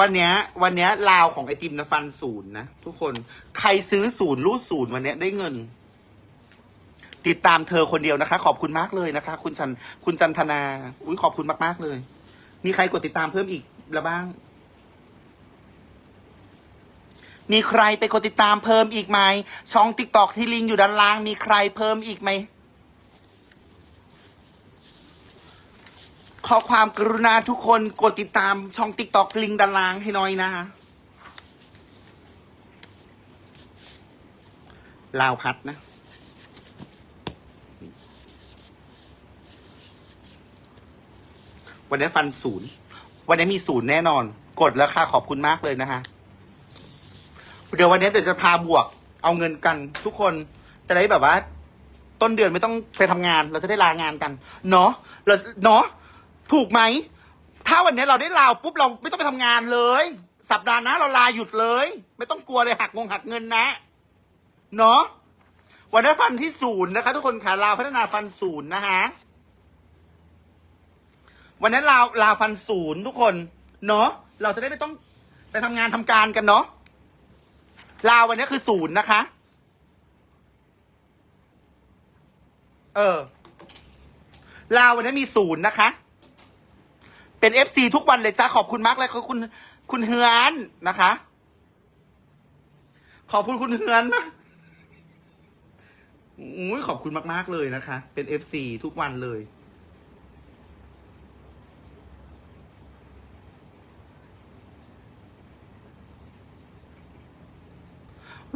วันเนี้ยวันเนี้ยลาวของไอติมนะฟันศูนย์นะทุกคนใครซื้อศูนย์รูดศูนย์วันเนี้ยได้เงิน ติดตามเธอคนเดียวนะคะ ขอบคุณมากเลยนะคะ คุณจันคุณจันทนา อุ้ยขอบคุณมาก ๆ เลย มีใครกดติดตามเพิ่มอีกแล้วบ้าง มีใครไปกดติดตามเพิ่มอีกไหมช่องติ๊กตอกที่ลิงก์อยู่ด้านล่าง มีใครเพิ่มอีกไหม ขอความกรุณาทุกคนกดติดตามช่องติ๊กตอกลิงด้านล่างให้น่อยนะคะลาวพัดนะ วันนี้ฟันศูนย์ วันนี้มีศูนย์แน่นอน กดแล้วค่ะขอบคุณมากเลยนะคะ เดี๋ยววันนี้เดี๋ยวจะพาบวก เอาเงินกันทุกคนจะได้แบบว่า ต้นเดือนไม่ต้องไปทำงาน เราจะได้ลางานกัน เนาะเราเนาะ ถูกไหม ถ้าวันนี้เราได้ลาวปุ๊บเราไม่ต้องไปทำงานเลย สัปดาห์หน้าเราลาหยุดเลย ไม่ต้องกลัวเลยหักงงหักเงินนะ เนาะวันนี้ฟันที่ศูนย์นะคะ ทุกคนค่ะลาวพัฒนาฟันศูนย์นะคะวันนั้ลาวลาฟันศูนย์ทุกคนเนาะเราจะได้ไม่ต้องไปทำงานทำการกันเนาะลาววันนี้คือศูนย์นะคะ เออลาววันนี้มีศูนย์นะคะ เป็นเอฟซีทุกวันเลยจ้าขอบคุณมากเลยคุณคุณเฮือนนะคะ ขอบคุณคุณเฮือนมากอุ้ยขอบคุณมาก ๆ เลยนะคะ เป็นเอฟซีทุกวันเลย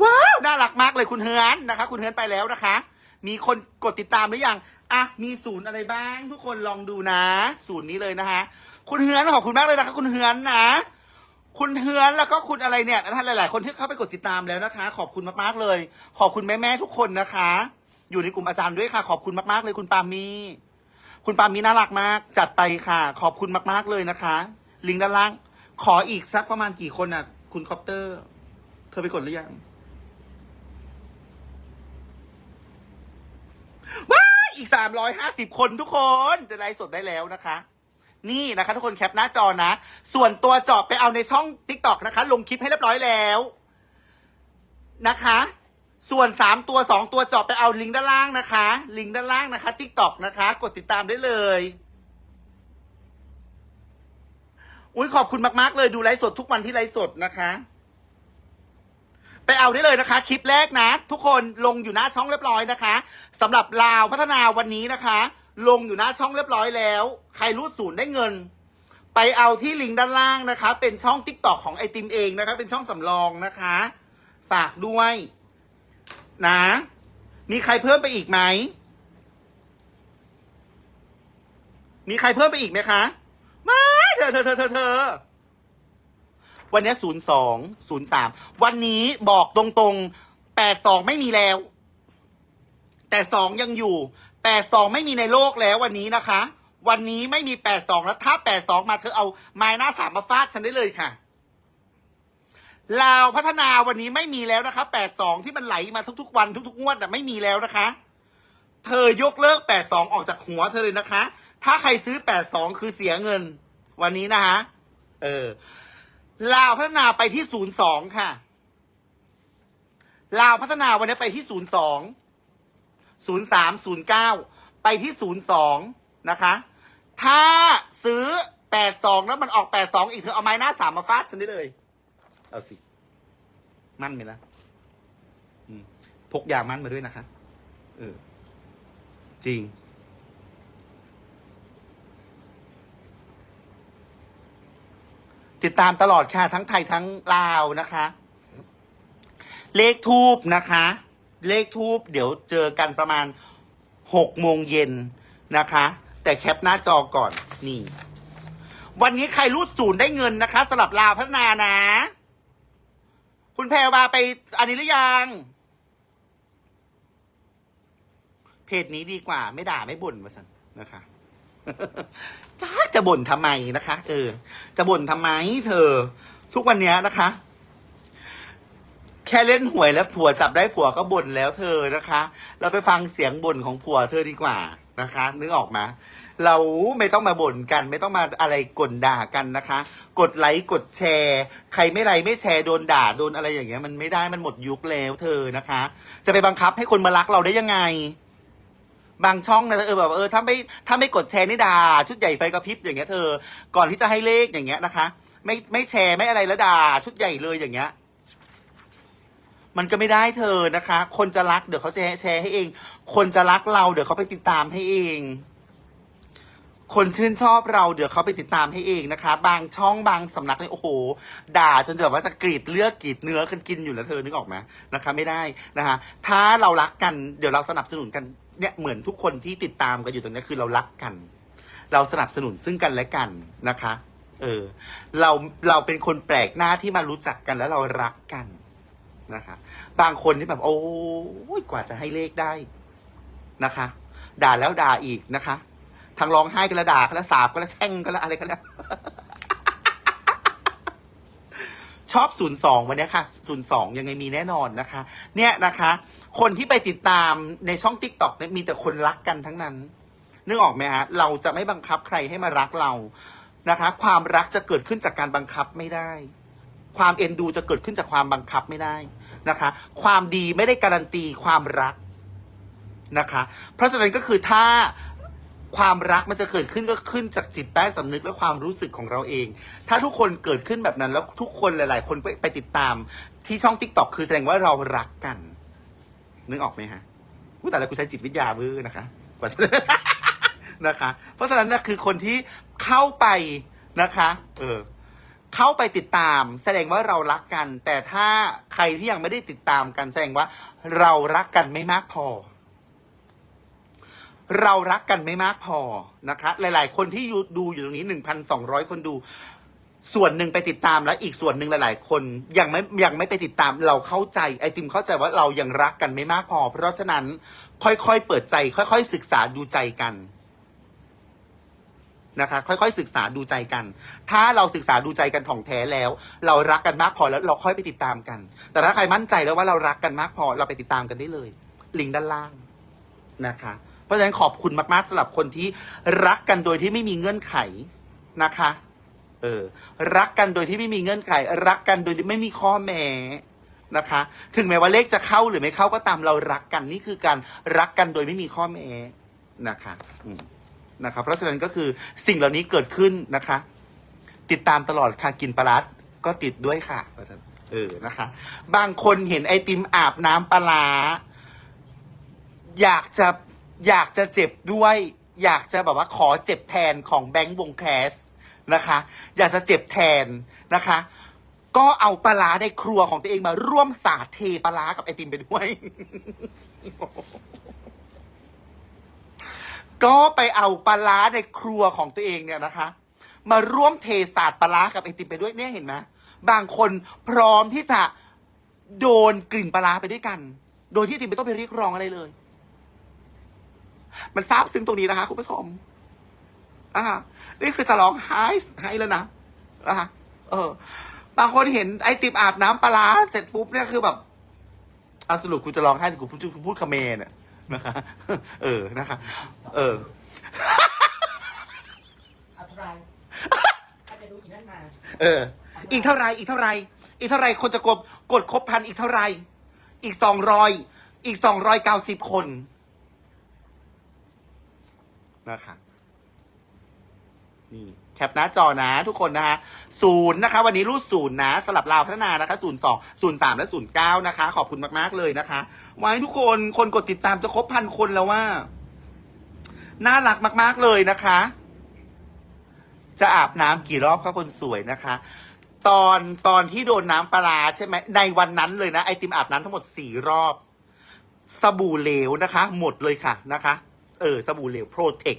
ว้าว น่ารักมากเลยคุณเฮือนนะคะ คุณเฮือนไปแล้วนะคะ มีคนกดติดตามหรือยัง อะ มีศูนย์อะไรบ้าง ทุกคนลองดูนะ ศูนย์นี้เลยนะคะ คุณเฮือนขอบคุณมากเลยนะคะ คุณเฮือนนะ คุณเฮือนแล้วก็คุณอะไรเนี่ยท่านหลาย ๆ คนที่เข้าไปกดติดตามแล้วนะคะ ขอบคุณมากๆเลย ขอบคุณแม่ ๆ ทุกคนนะคะ อยู่ในกลุ่มอาจารย์ด้วยค่ะ ขอบคุณมาก ๆ เลยคุณปามีคุณปามีน่ารักมาก จัดไปค่ะ ขอบคุณมาก ๆ เลยนะคะ ลิงก์ด้านล่าง ขออีกสักประมาณกี่คนอะ คุณคอปเตอร์ เธอไปกดหรือยังว้าอีกสามร้อยห้าสิบคนทุกคนจะไลฟ์สดได้แล้วนะคะ นี่นะคะ ทุกคนแคปหน้าจอนะ ส่วนตัวจอบไปเอาในช่อง t ิ k t o k นะคะ ลงคลิปให้เรียบร้อยแล้วนะคะ ส่วนสามตัวสองตัวจอบไปเอาลิงก์ด้านล่างนะคะ ลิงก์ด้านล่างนะคะ t ิ k t o k นะคะ กดติดตามได้เลยอุ้ยขอบคุณมาก ๆ เลยดูไลฟ์สดทุกวันที่ไลฟ์สดนะคะ ไปเอาได้เลยนะคะ คลิปแรกนะ ทุกคนลงอยู่หน้าช่องเรียบร้อยนะคะสำหรับลาวพัฒนาวันนี้นะคะ ลงอยู่หน้าช่องเรียบร้อยแล้ว ใครรูดศูนย์ได้เงิน ไปเอาที่ลิงก์ด้านล่างนะคะ เป็นช่องติ๊กตอกของไอติมเองนะคะ เป็นช่องสำรองนะคะ ฝากด้วย นะ มีใครเพิ่มไปอีกไหม มีใครเพิ่มไปอีกไหมคะไม่เธอเธอเธอเธอเธอวันนี้ศูนย์สองศูนย์สามวันนี้บอกตรงๆแปดสองไม่มีแล้ว แต่สองยังอยู่แปดสองไม่มีในโลกแล้ววันนี้นะคะ วันนี้ไม่มีแปดสองแล้วถ้าแปดสองมาเธอเอาไม้หน้าสามมาฟาดฉันได้เลยค่ะลาวพัฒนาวันนี้ไม่มีแล้วนะคะแปดสองที่มันไหลมาทุกๆ วันทุกๆงวดแต่ไม่มีแล้วนะคะ เธอยกเลิกแปดสองออกจากหัวเธอเลยนะคะ ถ้าใครซื้อแปดสองคือเสียเงิน วันนี้นะคะเออลาวพัฒนาไปที่ศูนย์สองค่ะ ลาวพัฒนาวันนี้ไปที่ศูนย์สองศูนย์สามศูนย์เก้าไปที่ศูนย์สอง นะคะ ถ้าซื้อแปดสองแล้วมันออกแปดสองอีกเธอเอาไม้หน้าสามมาฟาดฉันได้เลย เอาสิ มั่นไหมล่ะพกยามั่นมาด้วยนะคะ เออ จริง ติดตามตลอดค่ะ ทั้งไทยทั้งลาวนะคะ เลขทูบนะคะ เลขทูบเดี๋ยวเจอกันประมาณหกโมงเย็นนะคะ แต่แคปหน้าจอก่อนนี่ วันนี้ใครรูดศูนย์ได้เงินนะคะสำหรับลาวพัฒนานะ คุณแพรวาไปอันนี้หรือยัง เพจนี้ดีกว่า ไม่ด่าไม่บ่นมาสันนะคะจ้าจะบ่นทำไมนะคะ เออ จะบ่นทำไม เธอ ทุกวันเนี้ยนะคะ แค่เล่นหวยแล้วผัวจับได้ผัวก็บ่นแล้วเธอนะคะ เราไปฟังเสียงบ่นของผัวเธอดีกว่า นะคะ นึกออกมาเราไม่ต้องมาบ่นกัน ไม่ต้องมาอะไรกลด่ากันนะคะ กดไลค์กดแชร์ ใครไม่ไลค์ไม่แชร์โดนด่าโดนอะไรอย่างเงี้ยมันไม่ได้มันหมดยุคแล้วเธอนะคะ จะไปบังคับให้คนมารักเราได้ยังไง บางช่องนะเออแบบเออถ้าไม่ถ้าไม่กดแชร์นี่ด่าชุดใหญ่ไฟกระพริบอย่างเงี้ยเธอ ก่อนที่จะให้เลขอย่างเงี้ยนะคะ ไม่ไม่แชร์ไม่อะไรแล้วด่าชุดใหญ่เลยอย่างเงี้ย มันก็ไม่ได้เธอนะคะ คนจะรักเดี๋ยวเขาจะแชร์ให้เอง คนจะรักเราเดี๋ยวเขาไปติดตามให้เอง คนชื่นชอบเราเดี๋ยวเขาไปติดตามให้เองนะคะ บางช่องบางสำนักเนี่ยโอ้โห ด่าจนจะแบบว่าจะกรีดเลือดกรีดเนื้อกันกินอยู่แล้วเธอนึกออกไหมนะคะ ไม่ได้นะคะ ถ้าเรารักกันเดี๋ยวเราสนับสนุนกันเนี่ยเหมือนทุกคนที่ติดตามกันอยู่ตรงนี้คือเรารักกัน เราสนับสนุนซึ่งกันและกันนะคะ เออ เราเราเป็นคนแปลกหน้าที่มารู้จักกันแล้วเรารักกัน นะคะ บางคนที่แบบ โอ้ยกว่าจะให้เลขได้นะคะ ด่าแล้วด่าอีกนะคะ ทางร้องไห้กันแล้วด่ากันแล้วสาบกันแล้วแช่งกันแล้วอะไรกันแล้ว ชอบศูนย์สองวันนี้ค่ะศูนย์สองยังไงมีแน่นอนนะคะ เนี่ยนะคะ คนที่ไปติดตามในช่องติ๊กต็อกเนี่ยมีแต่คนรักกันทั้งนั้นนึกออกไหมฮะเราจะไม่บังคับใครให้มารักเรานะคะ ความรักจะเกิดขึ้นจากการบังคับไม่ได้ ความเอ็นดูจะเกิดขึ้นจากความบังคับไม่ได้ นะคะ ความดีไม่ได้การันตีความรักนะคะ เพราะฉะนั้นก็คือถ้าความรักมันจะเกิดขึ้นก็ขึ้นจากจิตใต้สำนึกและความรู้สึกของเราเอง ถ้าทุกคนเกิดขึ้นแบบนั้น แล้วทุกคนหลาย ๆ คนไปไปติดตามที่ช่องติ๊กตอกคือแสดงว่าเรารักกัน นึกออกไหมฮะอู้แต่ละกูใช้จิตวิทยามือนะคะกว่านะคะ เพราะฉะนั้นนะคือคนที่เข้าไปนะคะ เออ เข้าไปติดตาม แสดงว่าเรารักกัน แต่ถ้าใครที่ยังไม่ได้ติดตามกันแสดงว่า เรารักกันไม่มากพอ เรารักกันไม่มากพอนะคะ หลาย ๆ คนที่ดูอยู่ตรงนี้หนึ่งพันสองร้อยคนดู ส่วนหนึ่งไปติดตามแล้วอีกส่วนหนึ่งหลาย ๆ คนยังไม่ยังไม่ไปติดตาม เราเข้าใจไอติมเข้าใจว่าเรายังรักกันไม่มากพอ เพราะฉะนั้นค่อย ๆ เปิดใจ ค่อย ๆ ศึกษาดูใจกัน นะคะ ค่อยๆศึกษาดูใจกัน ถ้าเราศึกษาดูใจกันถ่องแท้แล้ว เรารักกันมากพอแล้วเราค่อยไปติดตามกัน แต่ถ้าใครมั่นใจแล้วว่าเรารักกันมากพอเราไปติดตามกันได้เลย ลิงก์ด้านล่างนะคะ เพราะฉะนั้นขอบคุณมากๆสำหรับคนที่รักกันโดยที่ไม่มีเงื่อนไขนะคะ เออ รักกันโดยที่ไม่มีเงื่อนไข รักกันโดยที่ไม่มีข้อแม้นะคะ ถึงแม้ว่าเลขจะเข้าหรือไม่เข้าก็ตามเรารักกันนี่คือการรักกันโดยไม่มีข้อแม้นะคะ อืม นะคะเพราะฉะนั้นก็คือสิ่งเหล่านี้เกิดขึ้นนะคะ ติดตามตลอดค่ะกินปลาร้าก็ติดด้วยค่ะเออนะคะ บางคนเห็นไอติมอาบน้ำปลาร้าอยากจะอยากจะเจ็บด้วย อยากจะแบบว่าขอเจ็บแทนของแบงค์วงแคสนะคะ อยากจะเจ็บแทนนะคะ ก็เอาปลาร้าในครัวของตัวเองมาร่วมสาดเทปลาร้ากับไอติมไปด้วย ก็ไปเอาปลาร้าในครัวของตัวเองเนี่ยนะคะ มาร่วมเทสาดปลาร้ากับไอติมไปด้วยเนี่ยเห็นไหมบางคนพร้อมที่จะโดนกลิ่นปลาร้าไปด้วยกัน โดยที่ไอติมไม่ต้องไปเรียกร้องอะไรเลย มันซาบซึ้งตรงนี้นะคะคุณผู้ชมอ่านี่คือจะร้องไห้ให้แล้วนะนะคะเออบางคนเห็นไอติมอาบน้ำปลาร้าเสร็จปุ๊บเนี่ยคือแบบอาสรุปกูจะร้องไห้หรือกูพูดพูดคาเมรน่ะ นะคะ เออนะคะ เอออะไรใครจะดูอีกนั่นมา เออ อีกเท่าไรอีกเท่าไรอีกเท่าไรคนจะกดกดครบพันอีกเท่าไรอีกสองร้อยอีกสองร้อยเก้าสิบคนนะคะนี่ แคปหน้าจอนะทุกคนนะคะศูนย์นะคะวันนี้รูดศูนย์นะสลับลาวพัฒนานะคะศูนย์สองศูนย์สามและศูนย์เก้านะคะ ขอบคุณมากๆเลยนะคะ ไว้ทุกคนคนกดติดตามจะครบพันคนแล้วว่า น่ารักมาก ๆเลยนะคะ จะอาบน้ำกี่รอบคะคนสวยนะคะ ตอนตอนที่โดนน้ำปลาร้าใช่ไหมในวันนั้นเลยนะไอติมอาบน้ำทั้งหมดสี่รอบ สบู่เหลวนะคะ หมดเลยค่ะนะคะ เออสบู่เหลวโปรเทค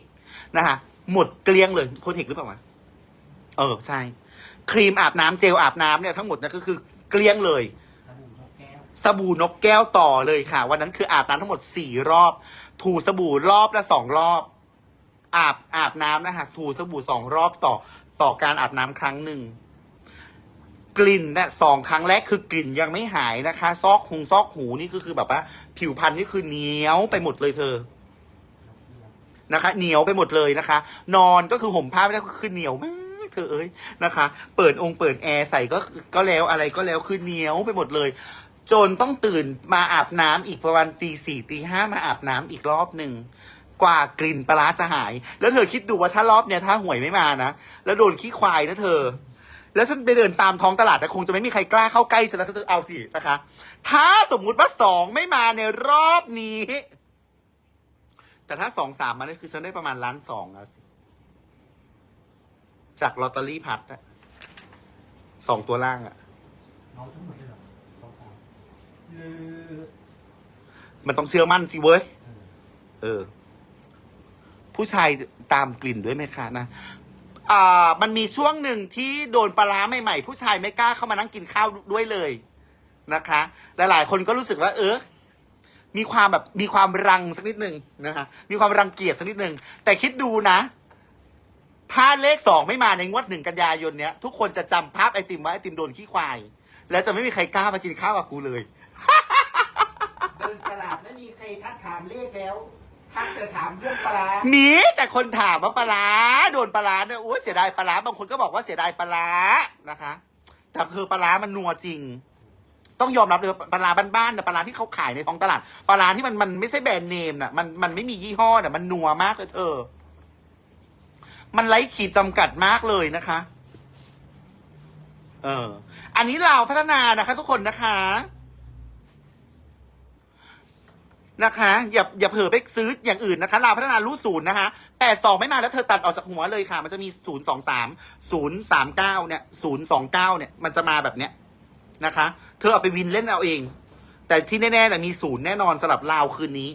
นะคะหมดเกลี้ยงเลยโปรเทคหรือเปล่าวะ เออใช่ ครีมอาบน้ำเจลอาบน้ำเนี่ยทั้งหมดนะก็คือเกลี้ยงเลย สบู่นกแก้วสบู่นกแก้วต่อเลยค่ะ วันนั้นคืออาบน้ำทั้งหมดสี่รอบ ถูสบู่รอบละสองรอบ อาบอาบน้ำนะคะถูสบู่สองรอบต่อต่อการอาบน้ำครั้งหนึ่ง กลิ่นเนี่ยสองครั้งแรกคือกลิ่นยังไม่หายนะคะ ซอกหูซอกหูนี่ก็คือแบบว่า ผิวพรรณนี่คือเหนียวไปหมดเลยเธอ นะคะ เหนียวไปหมดเลยนะคะ นอนก็คือห่มผ้าไม่ได้ก็คือเหนียวมาก เธอเอ้ยนะคะ เปิดองค์เปิดแอร์ใส่ก็ก็แล้วอะไรก็แล้วคือเหนียวไปหมดเลย จนต้องตื่นมาอาบน้ำอีกประมาณตีสี่ตีห้ามาอาบน้ำอีกรอบหนึ่งกว่ากลิ่นปลาจะหาย แล้วเธอคิดดูว่าถ้ารอบเนี้ยถ้าหวยไม่มานะแล้วโดนขี้ควายนะเธอ แล้วฉันไปเดินตามท้องตลาดนะคงจะไม่มีใครกล้าเข้าใกล้ฉันแล้วเธอเอาสินะคะ ถ้าสมมุติว่าสองไม่มาในรอบนี้ แต่ถ้าสองสามมาเนี่ยคือฉันได้ประมาณล้านสองแล้วสิ จากลอตเตอรี่พัดอะสองตัวล่างอะเอาทั้งหมดเลยเหรอสองสามหรือมันต้องเชื่อมั่นสิเว้ย เออเออ ผู้ชายตามกลิ่นด้วยไหมคะนะอ่ามันมีช่วงหนึ่งที่โดนปลาร้าใหม่ๆ ผู้ชายไม่กล้าเข้ามานั่งกินข้าวด้วยเลยนะคะ หลายๆ คนก็รู้สึกว่า เออ มีความแบบมีความรังสักนิดหนึ่งนะคะ มีความรังเกียจสักนิดหนึ่งแต่คิดดูนะ ถ้าเลขสองไม่มาในงวดหนึ่งกันยายนเนี้ยทุกคนจะจำภาพไอติมว่าไอติมโดนขี้ควาย แล้วจะไม่มีใครกล้ามากินข้าวกับกูเลย เดินตลาดไม่มีใครทักถามเลขแล้ว ทักแต่ถามเรื่องปลาร้าหนีแต่คนถามว่าปลาร้าโดนปลาร้าเนี่ยโอ้ยเสียดายปลาร้าบางคนก็บอกว่าเสียดายปลาร้านะคะ แต่คือปลาร้ามันนัวจริง ต้องยอมรับเลยว่าปลาร้าบ้านๆน่ะปลาร้าที่เขาขายในท้องตลาดปลาร้าที่มันมันไม่ใช่แบรนด์เนมน่ะมันมันไม่มียี่ห้อน่ะมันนัวมากเลยเธอ มันไร้ขีดจำกัดมากเลยนะคะ เออ อันนี้เราวพัฒนานะคะ ทุกคนนะคะ นะคะ อย่าอย่าเผลอไปซื้ออย่างอื่นนะคะลาวพัฒนารู้ศูนย์นะคะแปดสองไม่มาแล้วเธอตัดออกจากหัวเลยค่ะ มันจะมีศูนย์สองสามศูนย์สามเก้าเนี่ยศูนย์สองเก้าเนี่ย มันจะมาแบบเนี้ยนะคะ เธอเอาไปวินเล่นเอาเอง แต่ที่แน่ๆน่ะมีศูนย์แน่นอนสำหรับลาวคืนนี้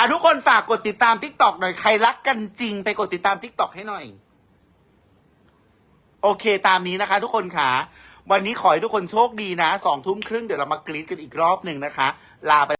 อะทุกคนฝากกดติดตามทิกตอกหน่อยใครรักกันจริง ไปกดติดตามทิกตอกให้หน่อย โอเคตามนี้นะคะ ทุกคนค่ะ วันนี้ขอให้ทุกคนโชคดีนะสองทุ่มครึ่งเดี๋ยวเรามากรีดกันอีกรอบหนึ่งนะคะ ลาไป